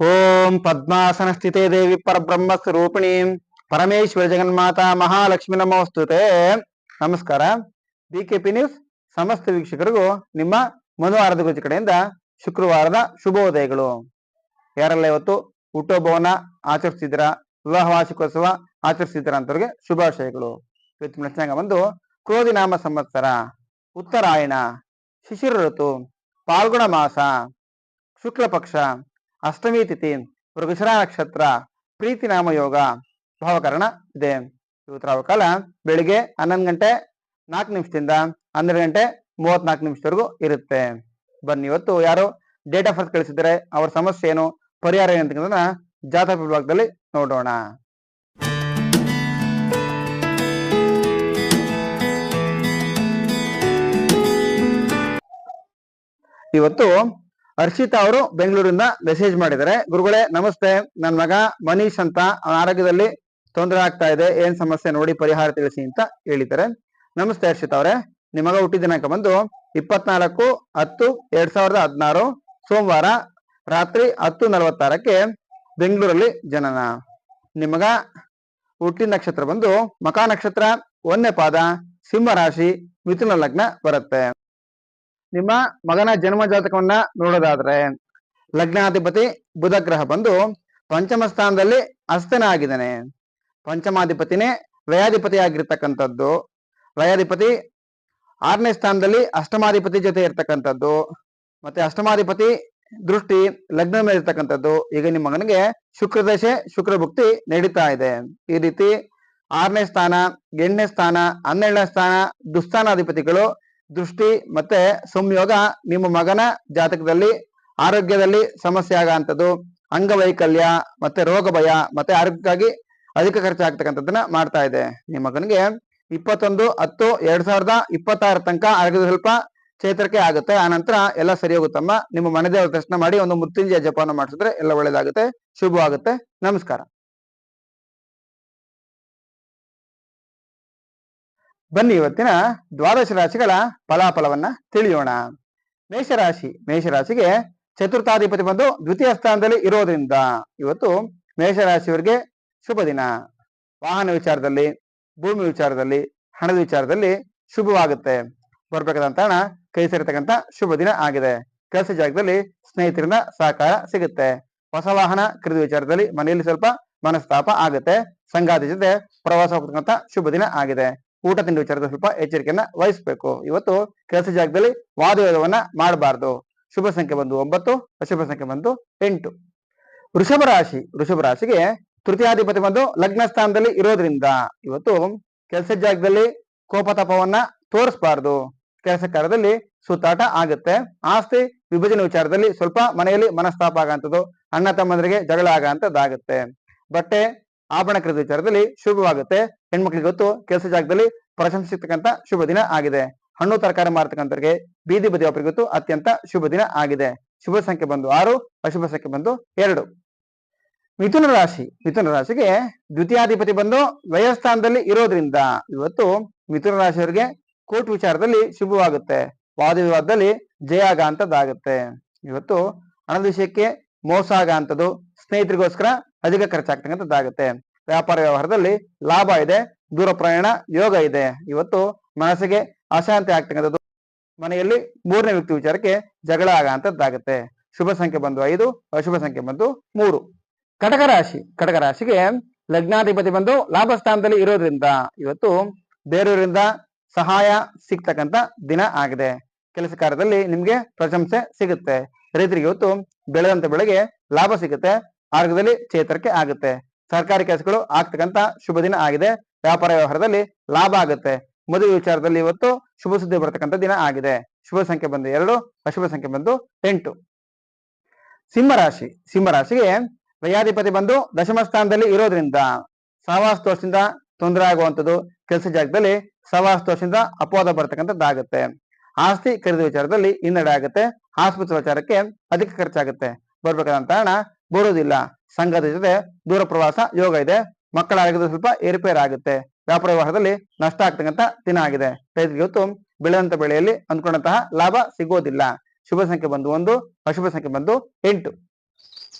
ಓಂ ಪದ್ಮಾಸನ ಸ್ಥಿತೇ ದೇವಿ ಪರಬ್ರಹ್ಮ ಸ್ವರೂಪಿಣಿ ಪರಮೇಶ್ವರ ಜಗನ್ಮಾತಾ ಮಹಾಲಕ್ಷ್ಮಿ ನಮೋಸ್ತುತೆ. ನಮಸ್ಕಾರ. D K P news ಸಮಸ್ತ ವೀಕ್ಷಕರಿಗೂ ನಿಮ್ಮ ಮನುವಾರದ ಗುಜ ಕಡೆಯಿಂದ ಶುಕ್ರವಾರದ ಶುಭೋದಯಗಳು. ಯಾರೆಲ್ಲ ಇವತ್ತು ಹುಟ್ಟುಹಬ್ಬವನ್ನ ಆಚರಿಸಿದ್ರ ವಿವಾಹ ವಾರ್ಷಿಕೋತ್ಸವ ಆಚರಿಸಿದ್ರ ಅಂತವ್ರಿಗೆ ಶುಭಾಶಯಗಳು. ಇವತ್ತು ಪ್ರಶ್ನಾಂಗ ಬಂದು ಕ್ರೋಧಿನಾಮ ಸಂವತ್ಸರ, ಉತ್ತರಾಯಣ ಶಿಶಿರ ಋತು ಪಾಲ್ಗುಣ ಮಾಸ ಶುಕ್ಲ ಪಕ್ಷ ಅಷ್ಟಮಿ ತಿಥಿ ಮೃಗಶಿರ ನಕ್ಷತ್ರ ಪ್ರೀತಿ ನಾಮ ಯೋಗ ಭಾವಕರಣ ಇದೆ. ಇವತ್ತರ ಅವಕಾಲ ಬೆಳಿಗ್ಗೆ ಹನ್ನೊಂದು ಗಂಟೆ ನಾಲ್ಕು ನಿಮಿಷದಿಂದ ಹನ್ನೆರಡು ಗಂಟೆ ಮೂವತ್ನಾಲ್ಕು ನಿಮಿಷದವರೆಗೂ ಇರುತ್ತೆ. ಬನ್ನಿ ಇವತ್ತು ಯಾರು ಡೇಟ್ ಆಫ್ ಬರ್ತ್ ಕಳಿಸಿದ್ರೆ ಅವ್ರ ಸಮಸ್ಯೆ ಏನು, ಪರಿಹಾರ ಏನು ಅಂತಕ್ಕಂಥದ್ದನ್ನ ಜಾತಕ ವಿಭಾಗದಲ್ಲಿ ನೋಡೋಣ. ಇವತ್ತು ಹರ್ಷಿತಾ ಅವರು ಬೆಂಗಳೂರಿಂದ ಮೆಸೇಜ್ ಮಾಡಿದ್ದಾರೆ. ಗುರುಗಳೇ, ನಮಸ್ತೆ. ನನ್ನ ಮಗ ಮನೀಶ್ ಅಂತ. ಆರೋಗ್ಯದಲ್ಲಿ ತೊಂದರೆ ಆಗ್ತಾ ಇದೆ. ಏನ್ ಸಮಸ್ಯೆ ನೋಡಿ ಪರಿಹಾರ ತಿಳಿಸಿ ಅಂತ ಹೇಳಿದ್ದಾರೆ. ನಮಸ್ತೆ ಹರ್ಷಿತಾ ಅವರೇ. ನಿಮ್ಮ ಮಗ ಹುಟ್ಟಿದ ದಿನಾಂಕ ಬಂದು ಇಪ್ಪತ್ನಾಲ್ಕು, ಹತ್ತು, ಎರಡ್ ಸಾವಿರದ ಹದಿನಾರು, ಸೋಮವಾರ ರಾತ್ರಿ ಹತ್ತು ನಲವತ್ತಾರಕ್ಕೆ ಬೆಂಗಳೂರಲ್ಲಿ ಜನನ. ನಿಮ್ಮ ಮಗ ಹುಟ್ಟಿದ ನಕ್ಷತ್ರ ಬಂದು ಮಕಾ ನಕ್ಷತ್ರ ಒಂದನೇ ಪಾದ ಸಿಂಹ ರಾಶಿ, ಮಿಥುನ ಲಗ್ನ ಬರುತ್ತೆ. ನಿಮ್ಮ ಮಗನ ಜನ್ಮ ಜಾತಕವನ್ನ ನೋಡೋದಾದ್ರೆ ಲಗ್ನಾಧಿಪತಿ ಬುಧ ಗ್ರಹ ಬಂದು ಪಂಚಮ ಸ್ಥಾನದಲ್ಲಿ ಅಸ್ತನ ಆಗಿದ್ದಾನೆ ಪಂಚಮಾಧಿಪತಿನೇ ವ್ಯಯಾಧಿಪತಿ ಆಗಿರ್ತಕ್ಕಂಥದ್ದು ವ್ಯಯಾಧಿಪತಿ ಆರನೇ ಸ್ಥಾನದಲ್ಲಿ ಅಷ್ಟಮಾಧಿಪತಿ ಜೊತೆ ಇರ್ತಕ್ಕಂಥದ್ದು. ಮತ್ತೆ ಅಷ್ಟಮಾಧಿಪತಿ ದೃಷ್ಟಿ ಲಗ್ನ ಮೇಲೆ ಇರ್ತಕ್ಕಂಥದ್ದು. ಈಗ ನಿಮ್ಮ ಮಗನಿಗೆ ಶುಕ್ರ ದಶೆ, ಶುಕ್ರ ಭುಕ್ತಿ ನಡೀತಾ ಇದೆ. ಈ ರೀತಿ ಆರನೇ ಸ್ಥಾನ, ಎಂಟನೇ ಸ್ಥಾನ, ಹನ್ನೆರಡನೇ ಸ್ಥಾನ, ದುಸ್ಥಾನಾಧಿಪತಿಗಳು ದೃಷ್ಟಿ ಮತ್ತೆ ಸಂಯೋಗ ನಿಮ್ಮ ಮಗನ ಜಾತಕದಲ್ಲಿ, ಆರೋಗ್ಯದಲ್ಲಿ ಸಮಸ್ಯೆ ಆಗುವಂಥದ್ದು ಅಂಗವೈಕಲ್ಯ ಮತ್ತೆ ರೋಗ ಭಯ ಮತ್ತೆ ಆರೋಗ್ಯಕ್ಕಾಗಿ ಅಧಿಕ ಖರ್ಚಾಗ್ತಕ್ಕಂಥದ್ದನ್ನ ಮಾಡ್ತಾ ಇದೆ. ನಿಮ್ಮ ಮಗನಿಗೆ ಇಪ್ಪತ್ತೊಂದು, ಹತ್ತು, ಎರಡ್ ಸಾವಿರದ ಇಪ್ಪತ್ತಾರ ತನಕ ಆರೋಗ್ಯದ ಸ್ವಲ್ಪ ಚೇತರಿಕೆ ಆಗುತ್ತೆ. ಆ ನಂತರ ಎಲ್ಲ ಸರಿ ಹೋಗುತ್ತಮ್ಮ ನಿಮ್ಮ ಮನೆದೇವರ ದರ್ಶನ ಮಾಡಿ ಒಂದು ಮೃತ್ಯುಂಜಯ ಜಪವನ್ನು ಮಾಡಿಸಿದ್ರೆ ಎಲ್ಲ ಒಳ್ಳೇದಾಗುತ್ತೆ. ಶುಭವಾಗುತ್ತೆ. ನಮಸ್ಕಾರ. ಬನ್ನಿ ಇವತ್ತಿನ ದ್ವಾದಶ ರಾಶಿಗಳ ಫಲಾಫಲವನ್ನ ತಿಳಿಯೋಣ. ಮೇಷರಾಶಿ, ಮೇಷರಾಶಿಗೆ ಚತುರ್ಥಾಧಿಪತಿ ಬಂದು ದ್ವಿತೀಯ ಸ್ಥಾನದಲ್ಲಿ ಇರೋದ್ರಿಂದ ಇವತ್ತು ಮೇಷರಾಶಿಯವರಿಗೆ ಶುಭ ದಿನ. ವಾಹನ ವಿಚಾರದಲ್ಲಿ, ಭೂಮಿ ವಿಚಾರದಲ್ಲಿ, ಹಣದ ವಿಚಾರದಲ್ಲಿ ಶುಭವಾಗುತ್ತೆ. ಬರ್ಬೇಕಾದಂತ ಹಣ, ಕೈ ಸೇರತಕ್ಕಂತ ಶುಭ ದಿನ ಆಗಿದೆ. ಕೆಲಸ ಜಾಗದಲ್ಲಿ ಸ್ನೇಹಿತರಿಂದ ಸಹಕಾರ ಸಿಗುತ್ತೆ. ಹೊಸ ವಾಹನ ಖರೀದಿ ವಿಚಾರದಲ್ಲಿ ಮನೆಯಲ್ಲಿ ಸ್ವಲ್ಪ ಮನಸ್ತಾಪ ಆಗುತ್ತೆ. ಸಂಗಾತಿ ಜೊತೆ ಪ್ರವಾಸ ಹೋಗ್ತಕ್ಕಂತ ಶುಭ ದಿನ ಆಗಿದೆ. ಊಟ ತಿಂಡಿ ವಿಚಾರದ ಸ್ವಲ್ಪ ಎಚ್ಚರಿಕೆಯನ್ನ ವಹಿಸಬೇಕು. ಇವತ್ತು ಕೆಲಸ ಜಾಗದಲ್ಲಿ ವಾದವೇಗವನ್ನ ಮಾಡಬಾರದು. ಶುಭ ಸಂಖ್ಯೆ ಬಂದು ಒಂಬತ್ತು, ಅಶುಭ ಸಂಖ್ಯೆ ಬಂದು ಎಂಟು. ವೃಷಭ ರಾಶಿ, ವೃಷಭ ರಾಶಿಗೆ ತೃತೀಯಾಧಿಪತಿ ಬಂದು ಲಗ್ನ ಸ್ಥಾನದಲ್ಲಿ ಇರೋದ್ರಿಂದ ಇವತ್ತು ಕೆಲಸ ಜಾಗದಲ್ಲಿ ಕೋಪತಾಪವನ್ನ ತೋರಿಸಬಾರ್ದು. ಕೆಲಸ ಕಾರ್ಯದಲ್ಲಿ ಸುತ್ತಾಟ ಆಗುತ್ತೆ. ಆಸ್ತಿ ವಿಭಜನೆ ವಿಚಾರದಲ್ಲಿ ಸ್ವಲ್ಪ ಮನೆಯಲ್ಲಿ ಮನಸ್ತಾಪ ಆಗಂತದ್ದು, ಅಣ್ಣ ತಮ್ಮಂದರಿಗೆ ಜಗಳ ಆಗಂತದ್ದಾಗುತ್ತೆ. ಬಟ್ಟೆ ಆಭರಣ ಖರೀದಿ ವಿಚಾರದಲ್ಲಿ ಶುಭವಾಗುತ್ತೆ. ಹೆಣ್ಮಕ್ಳಿಗೆ ಗೊತ್ತು, ಕೆಲಸ ಜಾಗದಲ್ಲಿ ಪ್ರಶಂಸೆ ಶುಭ ದಿನ ಆಗಿದೆ. ಹಣ್ಣು ತರಕಾರಿ ಮಾರತಕ್ಕಂಥವ್ರಿಗೆ ಬೀದಿ ಬದಿ ಗೊತ್ತು, ಅತ್ಯಂತ ಶುಭ ದಿನ ಆಗಿದೆ. ಶುಭ ಸಂಖ್ಯೆ ಬಂದು ಆರು, ಅಶುಭ ಸಂಖ್ಯೆ ಬಂದು ಎರಡು. ಮಿಥುನ ರಾಶಿ, ಮಿಥುನ ರಾಶಿಗೆ ದ್ವಿತೀಯಾಧಿಪತಿ ಬಂದು ವ್ಯಯಸ್ಥಾನದಲ್ಲಿ ಇರೋದ್ರಿಂದ ಇವತ್ತು ಮಿಥುನ ರಾಶಿಯವರಿಗೆ ಕೋರ್ಟ್ ವಿಚಾರದಲ್ಲಿ ಶುಭವಾಗುತ್ತೆ. ವಾದ ವಿವಾದದಲ್ಲಿ ಜಯ ಆಗಂತದ್ದಾಗುತ್ತೆ ಇವತ್ತು ಹಣದ ವಿಷಯಕ್ಕೆ ಮೋಸ ಆಗಂತದ್ದು ಸ್ನೇಹಿತರಿಗೋಸ್ಕರ ಅಧಿಕ ಖರ್ಚಾಗ್ತಕ್ಕಂಥದ್ದಾಗುತ್ತೆ ವ್ಯಾಪಾರ ವ್ಯವಹಾರದಲ್ಲಿ ಲಾಭ ಇದೆ, ದೂರ ಪ್ರಯಾಣ ಯೋಗ ಇದೆ. ಇವತ್ತು ಮನಸ್ಸಿಗೆ ಅಶಾಂತಿ ಆಗ್ತಕ್ಕಂಥದ್ದು. ಮನೆಯಲ್ಲಿ ಮೂರನೇ ವ್ಯಕ್ತಿ ವಿಚಾರಕ್ಕೆ ಜಗಳ ಆಗಂತದ್ದಾಗುತ್ತೆ ಶುಭ ಸಂಖ್ಯೆ ಬಂದು ಐದು, ಅಶುಭ ಸಂಖ್ಯೆ ಬಂದು ಮೂರು. ಕಟಕ ರಾಶಿ, ಕಟಕ ರಾಶಿಗೆ ಲಗ್ನಾಧಿಪತಿ ಬಂದು ಲಾಭ ಸ್ಥಾನದಲ್ಲಿ ಇರೋದ್ರಿಂದ ಇವತ್ತು ಬೇರೆಯವರಿಂದ ಸಹಾಯ ಸಿಗ್ತಕ್ಕಂತ ದಿನ ಆಗಿದೆ. ಕೆಲಸ ಕಾರ್ಯದಲ್ಲಿ ನಿಮ್ಗೆ ಪ್ರಶಂಸೆ ಸಿಗುತ್ತೆ. ರೈತರಿಗೆ ಇವತ್ತು ಬೆಳೆದಂತ ಬೆಳೆಗೆ ಲಾಭ ಸಿಗುತ್ತೆ. ಆರೋಗ್ಯದಲ್ಲಿ ಚೇತರಿಕೆ ಆಗುತ್ತೆ. ಸರ್ಕಾರಿ ಕೆಲಸಗಳು ಆಗ್ತಕ್ಕಂತ ಶುಭ ದಿನ ಆಗಿದೆ. ವ್ಯಾಪಾರ ವ್ಯವಹಾರದಲ್ಲಿ ಲಾಭ ಆಗುತ್ತೆ. ಮದುವೆ ವಿಚಾರದಲ್ಲಿ ಇವತ್ತು ಶುಭ ಸುದ್ದಿ ಬರತಕ್ಕಂತ ದಿನ ಆಗಿದೆ. ಶುಭ ಸಂಖ್ಯೆ ಬಂದು ಎರಡು, ಅಶುಭ ಸಂಖ್ಯೆ ಬಂದು ಎಂಟು. ಸಿಂಹರಾಶಿ ಸಿಂಹರಾಶಿಗೆ ವ್ಯಯಾಧಿಪತಿ ಬಂದು ದಶಮ ಸ್ಥಾನದಲ್ಲಿ ಇರೋದ್ರಿಂದ ಸಹವಾಸ ದೋಷದಿಂದ ತೊಂದರೆ ಆಗುವಂಥದ್ದು ಕೆಲಸ ಜಾಗದಲ್ಲಿ ಸಹವಾಸ ದೋಷದಿಂದ ಅಪವಾದ ಬರ್ತಕ್ಕಂಥದ್ದಾಗುತ್ತೆ. ಆಸ್ತಿ ಖರೀದಿ ವಿಚಾರದಲ್ಲಿ ಹಿನ್ನಡೆ ಆಗುತ್ತೆ. ಆಸ್ಪತ್ರೆ ವಿಚಾರಕ್ಕೆ ಅಧಿಕ ಖರ್ಚಾಗುತ್ತೆ. ಬರ್ಬೇಕಾದಂತ ಹಣ ಬರುವುದಿಲ್ಲ. ಸಂಘದ ಜೊತೆ ದೂರ ಪ್ರವಾಸ, ಯೋಗ ಇದೆ. ಮಕ್ಕಳ ಆರೋಗ್ಯದ ಸ್ವಲ್ಪ ಏರುಪೇರು ಆಗುತ್ತೆ. ವ್ಯಾಪಾರ ವ್ಯವಹಾರದಲ್ಲಿ ನಷ್ಟ ಆಗ್ತಕ್ಕಂಥ ದಿನ ಆಗಿದೆ. ರೈತರಿಗೆ ಇವತ್ತು ಬೆಳೆದಂತ ಬೆಳೆಯಲ್ಲಿ ಅಂದ್ಕೊಂಡಂತಹ ಲಾಭ ಸಿಗೋದಿಲ್ಲ. ಶುಭ ಸಂಖ್ಯೆ ಬಂದು ಒಂದು, ಅಶುಭ ಸಂಖ್ಯೆ ಬಂದು ಎಂಟು.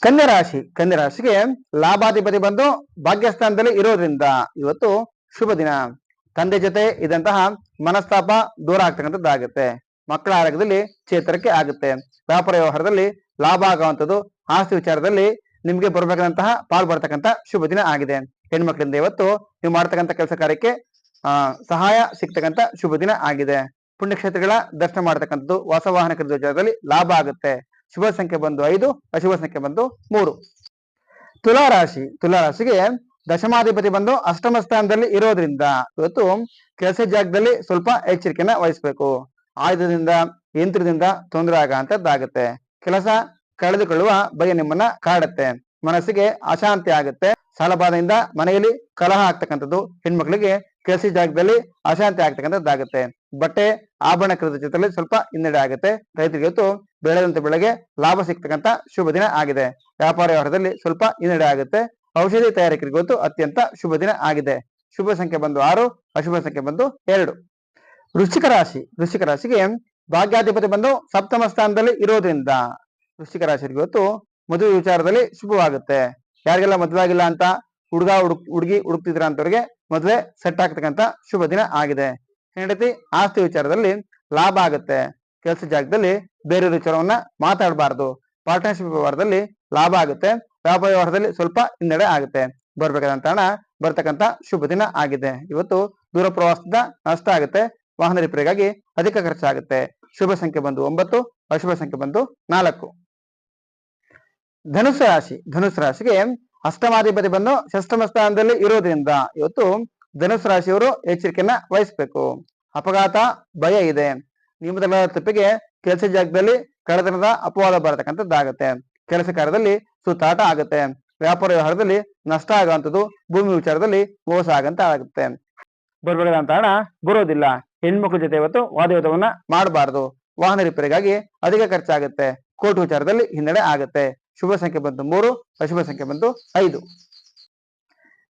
ಕನ್ಯಾ ರಾಶಿ, ಕನ್ಯಾ ರಾಶಿಗೆ ಲಾಭಾಧಿಪತಿ ಬಂದು ಭಾಗ್ಯಸ್ಥಾನದಲ್ಲಿ ಇರೋದ್ರಿಂದ ಇವತ್ತು ಶುಭ ದಿನ. ತಂದೆ ಜೊತೆ ಇದ್ದಂತಹ ಮನಸ್ತಾಪ ದೂರ ಆಗ್ತಕ್ಕಂಥದ್ದಾಗುತ್ತೆ. ಮಕ್ಕಳ ಆರೋಗ್ಯದಲ್ಲಿ ಚೇತರಿಕೆ ಆಗುತ್ತೆ. ವ್ಯಾಪಾರ ವ್ಯವಹಾರದಲ್ಲಿ ಲಾಭ ಆಗುವಂಥದ್ದು ಆಸ್ತಿ ವಿಚಾರದಲ್ಲಿ ನಿಮ್ಗೆ ಬರಬೇಕಾದಂತಹ ಪಾಲ್ ಬರ್ತಕ್ಕಂಥ ಶುಭ ದಿನ ಆಗಿದೆ. ಹೆಣ್ಮಕ್ಳಿಂದ ಇವತ್ತು ನೀವು ಮಾಡ್ತಕ್ಕಂಥ ಕೆಲಸ ಕಾರ್ಯಕ್ಕೆ ಸಹಾಯ ಸಿಗ್ತಕ್ಕಂಥ ಶುಭ ದಿನ ಆಗಿದೆ. ಪುಣ್ಯಕ್ಷೇತ್ರಗಳ ದರ್ಶನ ಮಾಡ್ತಕ್ಕಂಥದ್ದು ವಾಸ ವಾಹನ ಖರೀದಿ ವಿಚಾರದಲ್ಲಿ ಲಾಭ ಆಗುತ್ತೆ. ಶುಭ ಸಂಖ್ಯೆ ಬಂದು ಐದು, ಅಶುಭ ಸಂಖ್ಯೆ ಬಂದು ಮೂರು. ತುಲಾ ರಾಶಿ, ತುಲಾ ರಾಶಿಗೆ ದಶಮಾಧಿಪತಿ ಬಂದು ಅಷ್ಟಮ ಸ್ಥಾನದಲ್ಲಿ ಇರೋದ್ರಿಂದ ಇವತ್ತು ಕೆಲಸ ಜಾಗದಲ್ಲಿ ಸ್ವಲ್ಪ ಎಚ್ಚರಿಕೆನ ವಹಿಸ್ಬೇಕು. ಆಯುಧದಿಂದ, ಯಂತ್ರದಿಂದ ತೊಂದರೆ ಆಗಂತದ್ದಾಗುತ್ತೆ. ಕೆಲಸ ಕಳೆದುಕೊಳ್ಳುವ ಭಯ ನಿಮ್ಮನ್ನ ಕಾಡುತ್ತೆ. ಮನಸ್ಸಿಗೆ ಅಶಾಂತಿ ಆಗುತ್ತೆ. ಸಾಲಬಾಧೆಯಿಂದ ಮನೆಯಲ್ಲಿ ಕಲಹ ಆಗ್ತಕ್ಕಂಥದ್ದು ಹೆಣ್ಮಕ್ಳಿಗೆ ಕೆಲಸ ಜಾಗದಲ್ಲಿ ಅಶಾಂತಿ ಆಗ್ತಕ್ಕಂಥದ್ದಾಗುತ್ತೆ. ಬಟ್ಟೆ ಆಭರಣ ಜೊತೆಲಿ ಸ್ವಲ್ಪ ಹಿನ್ನಡೆ ಆಗುತ್ತೆ. ರೈತರಿಗೆ ಇವತ್ತು ಬೆಳೆದಂತ ಬೆಳೆಗೆ ಲಾಭ ಸಿಗ್ತಕ್ಕಂಥ ಶುಭ ದಿನ ಆಗಿದೆ. ವ್ಯಾಪಾರ ವ್ಯವಹಾರದಲ್ಲಿ ಸ್ವಲ್ಪ ಹಿನ್ನಡೆ ಆಗುತ್ತೆ. ಔಷಧಿ ತಯಾರಿಕರಿಗೆ ಇವತ್ತು ಅತ್ಯಂತ ಶುಭ ದಿನ ಆಗಿದೆ. ಶುಭ ಸಂಖ್ಯೆ ಬಂದು ಆರು, ಅಶುಭ ಸಂಖ್ಯೆ ಬಂದು ಎರಡು. ವೃಶ್ಚಿಕ ರಾಶಿ. ವೃಶ್ಚಿಕ ರಾಶಿಗೆ ಭಾಗ್ಯಾಧಿಪತಿ ಬಂದು ಸಪ್ತಮ ಸ್ಥಾನದಲ್ಲಿ ಇರೋದ್ರಿಂದ ವೃಶ್ಚಿಕ ರಾಶಿಯವರಿಗೆ ಇವತ್ತು ಮದುವೆ ವಿಚಾರದಲ್ಲಿ ಶುಭವಾಗುತ್ತೆ. ಯಾರಿಗೆಲ್ಲ ಮದುವೆ ಆಗಿಲ್ಲ ಅಂತ ಹುಡುಗ ಹುಡುಕ್, ಹುಡುಗಿ ಹುಡುಕ್ತಿದ್ರ ಅಂತವ್ರಿಗೆ ಮದುವೆ ಸೆಟ್ ಆಗ್ತಕ್ಕಂತ ಶುಭ ದಿನ ಆಗಿದೆ. ಹೆಂಡತಿ ಆಸ್ತಿ ವಿಚಾರದಲ್ಲಿ ಲಾಭ ಆಗುತ್ತೆ. ಕೆಲಸ ಜಾಗದಲ್ಲಿ ಬೇರೆ ವಿಚಾರವನ್ನ ಮಾತಾಡಬಾರ್ದು. ಪಾರ್ಟ್ನರ್ಶಿಪ್ ವ್ಯವಹಾರದಲ್ಲಿ ಲಾಭ ಆಗುತ್ತೆ. ವ್ಯಾಪಾರ ವ್ಯವಹಾರದಲ್ಲಿ ಸ್ವಲ್ಪ ಹಿನ್ನಡೆ ಆಗುತ್ತೆ. ಬರ್ಬೇಕಾದಂತ ಹಣ ಬರ್ತಕ್ಕಂತ ಶುಭ ದಿನ ಆಗಿದೆ. ಇವತ್ತು ದೂರ ಪ್ರವಾಸದ ನಷ್ಟ ಆಗುತ್ತೆ. ವಾಹನ ರಿಪೇರಿಗಾಗಿ ಅಧಿಕ ಖರ್ಚಾಗುತ್ತೆ. ಶುಭ ಸಂಖ್ಯೆ ಬಂದು ಒಂಬತ್ತು, ಅಶುಭ ಸಂಖ್ಯೆ ಬಂದು ನಾಲ್ಕು. ಧನುಸು ರಾಶಿ ಧನುಸು ರಾಶಿಗೆ ಅಷ್ಟಮಾಧಿಪತಿ ಬಂದು ಷಷ್ಟಮ ಸ್ಥಾನದಲ್ಲಿ ಇರೋದ್ರಿಂದ ಇವತ್ತು ಧನುಸು ರಾಶಿಯವರು ಎಚ್ಚರಿಕೆಯನ್ನ ವಹಿಸ್ಬೇಕು. ಅಪಘಾತ ಭಯ ಇದೆ. ನಿಯಮದ ತಪ್ಪಿಗೆ ಕೆಲಸ ಜಾಗದಲ್ಲಿ ಕಳ್ಳತನದ ಅಪವಾದ ಬರತಕ್ಕಂಥದ್ದಾಗತ್ತೆ. ಕೆಲಸ ಕಾರ್ಯದಲ್ಲಿ ಸುತ್ತಾಟ ಆಗುತ್ತೆ. ವ್ಯಾಪಾರ ವ್ಯವಹಾರದಲ್ಲಿ ನಷ್ಟ ಆಗುವಂಥದ್ದು ಭೂಮಿ ವಿಚಾರದಲ್ಲಿ ಮೋಸ ಆಗಂತ ಆಗುತ್ತೆ. ಬರ್ಬೇಕಾದಂತ ಹಣ ಬರೋದಿಲ್ಲ. ಹೆಣ್ಮಕ್ಳ ಜೊತೆ ಇವತ್ತು ವಾದಯುತವನ್ನ ಮಾಡಬಾರದು. ವಾಹನ ರಿಪೇರಿಗಾಗಿ ಅಧಿಕ ಖರ್ಚಾಗುತ್ತೆ. ಕೋರ್ಟ್ ವಿಚಾರದಲ್ಲಿ ಹಿನ್ನಡೆ ಆಗುತ್ತೆ. ಶುಭ ಸಂಖ್ಯೆ ಬಂತು ಮೂರು, ಅಶುಭ ಸಂಖ್ಯೆ ಬಂತು ಐದು.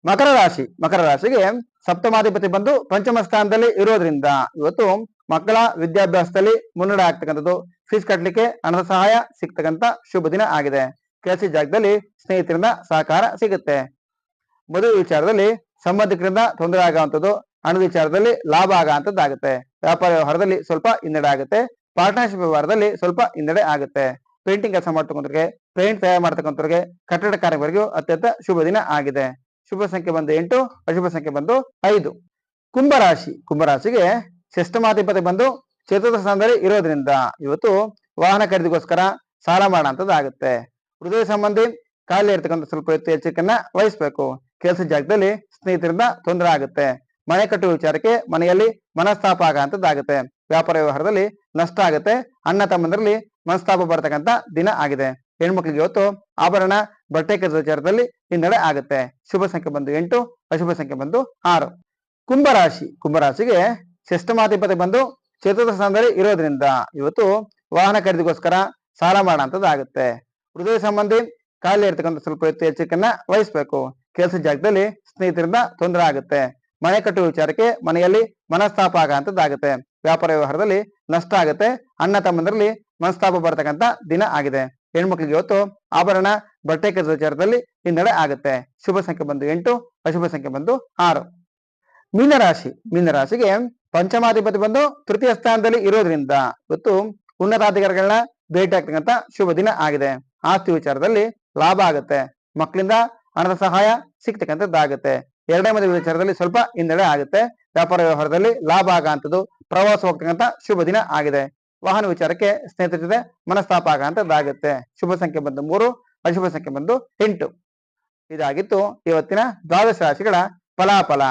ಮಕರ ರಾಶಿ, ಮಕರ ರಾಶಿಗೆ ಸಪ್ತಮಾಧಿಪತಿ ಬಂದು ಪಂಚಮ ಸ್ಥಾನದಲ್ಲಿ ಇರೋದ್ರಿಂದ ಇವತ್ತು ಮಕ್ಕಳ ವಿದ್ಯಾಭ್ಯಾಸದಲ್ಲಿ ಮುನ್ನಡೆ ಆಗ್ತಕ್ಕಂಥದ್ದು. ಫೀಸ್ ಕಟ್ಟಲಿಕ್ಕೆ ಹಣದ ಸಹಾಯ ಸಿಗ್ತಕ್ಕಂಥ ಶುಭ ದಿನ ಆಗಿದೆ. ಕೆಲಸ ಜಾಗದಲ್ಲಿ ಸ್ನೇಹಿತರಿಂದ ಸಹಕಾರ ಸಿಗುತ್ತೆ. ಮದುವೆ ವಿಚಾರದಲ್ಲಿ ಸಂಬಂಧಿಕರಿಂದ ತೊಂದರೆ ಆಗುವಂಥದ್ದು, ಹಣದ ವಿಚಾರದಲ್ಲಿ ಲಾಭ ಆಗುವಂಥದ್ದಾಗುತ್ತೆ. ವ್ಯಾಪಾರ ವ್ಯವಹಾರದಲ್ಲಿ ಸ್ವಲ್ಪ ಹಿನ್ನಡೆ ಆಗುತ್ತೆ. ಪಾರ್ಟ್ನರ್ಶಿಪ್ ವ್ಯವಹಾರದಲ್ಲಿ ಸ್ವಲ್ಪ ಹಿನ್ನಡೆ ಆಗುತ್ತೆ. ಪೇಂಟಿಂಗ್ ಕೆಲಸ ಮಾಡ್ತಕ್ಕಂಥವ್ರಿಗೆ ಪೇಂಟ್ ತಯಾರು ಮಾಡ್ತಕ್ಕಂಥವ್ರಿಗೆ ಕಟ್ಟಡ ಕಾರ್ಯಗಳಿಗೂ ಅತ್ಯಂತ ಶುಭ ದಿನ ಆಗಿದೆ. ಶುಭ ಸಂಖ್ಯೆ ಬಂದು ಎಂಟು, ಅಶುಭ ಸಂಖ್ಯೆ ಬಂದು ಐದು. ಕುಂಭರಾಶಿ, ಕುಂಭರಾಶಿಗೆ ಶಿಷ್ಟಮಾಧಿಪತಿ ಬಂದು ಚತುರ್ಥ ಸ್ಥಾನದಲ್ಲಿ ಇರೋದ್ರಿಂದ ಇವತ್ತು ವಾಹನ ಖರೀದಿಗೋಸ್ಕರ ಸಾಲ ಆಗುತ್ತೆ. ಹೃದಯ ಸಂಬಂಧಿ ಕಾಯಿಲೆ ಇರ್ತಕ್ಕಂಥ ಸ್ವಲ್ಪ ಹೆಚ್ಚು ಎಚ್ಚರಿಕೆಯನ್ನ ವಹಿಸ್ಬೇಕು. ಕೆಲಸ ಜಾಗದಲ್ಲಿ ಸ್ನೇಹಿತರಿಂದ ತೊಂದರೆ ಆಗುತ್ತೆ. ಮನೆ ಕಟ್ಟುವ ವಿಚಾರಕ್ಕೆ ಮನೆಯಲ್ಲಿ ಮನಸ್ತಾಪ ಆಗಂತದ್ದಾಗುತ್ತೆ ವ್ಯಾಪಾರ ವ್ಯವಹಾರದಲ್ಲಿ ನಷ್ಟ ಆಗುತ್ತೆ. ಅಣ್ಣ ತಮ್ಮಂದರಲ್ಲಿ ಮನಸ್ತಾಪ ಬರ್ತಕ್ಕಂಥ ದಿನ ಆಗಿದೆ. ಹೆಣ್ಮಕ್ಳಿಗೆ ಇವತ್ತು ಆಭರಣ ಬಟ್ಟೆ ಕೆಲಸದ ವಿಚಾರದಲ್ಲಿ ಹಿನ್ನಡೆ ಆಗುತ್ತೆ. ಶುಭ ಸಂಖ್ಯೆ ಬಂದು ಎಂಟು, ಅಶುಭ ಸಂಖ್ಯೆ ಬಂದು ಆರು. ಕುಂಭರಾಶಿ, ಕುಂಭರಾಶಿಗೆ ಶಿಷ್ಟಮಾಧಿಪತಿ ಬಂದು ಚತುರ್ಥ ಸ್ಥಾನದಲ್ಲಿ ಇರೋದ್ರಿಂದ ಇವತ್ತು ವಾಹನ ಖರೀದಿಗೋಸ್ಕರ ಸಾಲ ಮಾಡೋಂಥದ್ದಾಗುತ್ತೆ ಹೃದಯ ಸಂಬಂಧಿ ಖಾಲಿ ಇರ್ತಕ್ಕಂಥ ಸ್ವಲ್ಪ ಎತ್ತು ಎಚ್ಚರಿಕೆಯನ್ನ ವಹಿಸ್ಬೇಕು. ಕೆಲಸ ಜಾಗದಲ್ಲಿ ಸ್ನೇಹಿತರಿಂದ ತೊಂದರೆ ಆಗುತ್ತೆ. ಮನೆ ಕಟ್ಟುವ ವಿಚಾರಕ್ಕೆ ಮನೆಯಲ್ಲಿ ಮನಸ್ತಾಪ ಆಗಂತದ್ದಾಗುತ್ತೆ ವ್ಯಾಪಾರ ವ್ಯವಹಾರದಲ್ಲಿ ನಷ್ಟ ಆಗುತ್ತೆ. ಅಣ್ಣ ತಮ್ಮಂದರಲ್ಲಿ ಮನಸ್ತಾಪ ಬರ್ತಕ್ಕಂಥ ದಿನ ಆಗಿದೆ. ಹೆಣ್ಮಕ್ಳಿಗೆ ಇವತ್ತು ಆಭರಣ, ಬಟ್ಟೆ ಕೆಲಸದ ವಿಚಾರದಲ್ಲಿ ಹಿನ್ನಡೆ ಆಗುತ್ತೆ. ಶುಭ ಸಂಖ್ಯೆ ಬಂದು ಎಂಟು, ಅಶುಭ ಸಂಖ್ಯೆ ಬಂದು ಆರು. ಮೀನರಾಶಿ, ಮೀನರಾಶಿಗೆ ಪಂಚಮಾಧಿಪತಿ ಬಂದು ತೃತೀಯ ಸ್ಥಾನದಲ್ಲಿ ಇರೋದ್ರಿಂದ ಇವತ್ತು ಉನ್ನತಾಧಿಕಾರಿಗಳನ್ನ ಭೇಟಿ ಆಗ್ತಕ್ಕಂಥ ಶುಭ ದಿನ ಆಗಿದೆ. ಆಸ್ತಿ ವಿಚಾರದಲ್ಲಿ ಲಾಭ ಆಗುತ್ತೆ. ಮಕ್ಕಳಿಂದ ಹಣದ ಸಹಾಯ ಸಿಗ್ತಕ್ಕಂಥದ್ದಾಗುತ್ತೆ. ಎರಡನೇ ಮದುವೆ ವಿಚಾರದಲ್ಲಿ ಸ್ವಲ್ಪ ಹಿನ್ನಡೆ ಆಗುತ್ತೆ. ವ್ಯಾಪಾರ ವ್ಯವಹಾರದಲ್ಲಿ ಲಾಭ ಆಗುವಂಥದ್ದು ಪ್ರವಾಸ ಹೋಗ್ತಕ್ಕಂಥ ಶುಭ ದಿನ ಆಗಿದೆ. ವಾಹನ ವಿಚಾರಕ್ಕೆ ಸ್ನೇಹಿತರ ಜೊತೆ ಮನಸ್ತಾಪ ಆಗಂತದ್ದಾಗುತ್ತೆ ಶುಭ ಸಂಖ್ಯೆ ಬಂದು ಮೂರು, ಅಶುಭ ಸಂಖ್ಯೆ ಬಂದು ಎಂಟು. ಇದಾಗಿತ್ತು ಇವತ್ತಿನ ದ್ವಾದಶ ರಾಶಿಗಳ ಫಲಾಫಲ.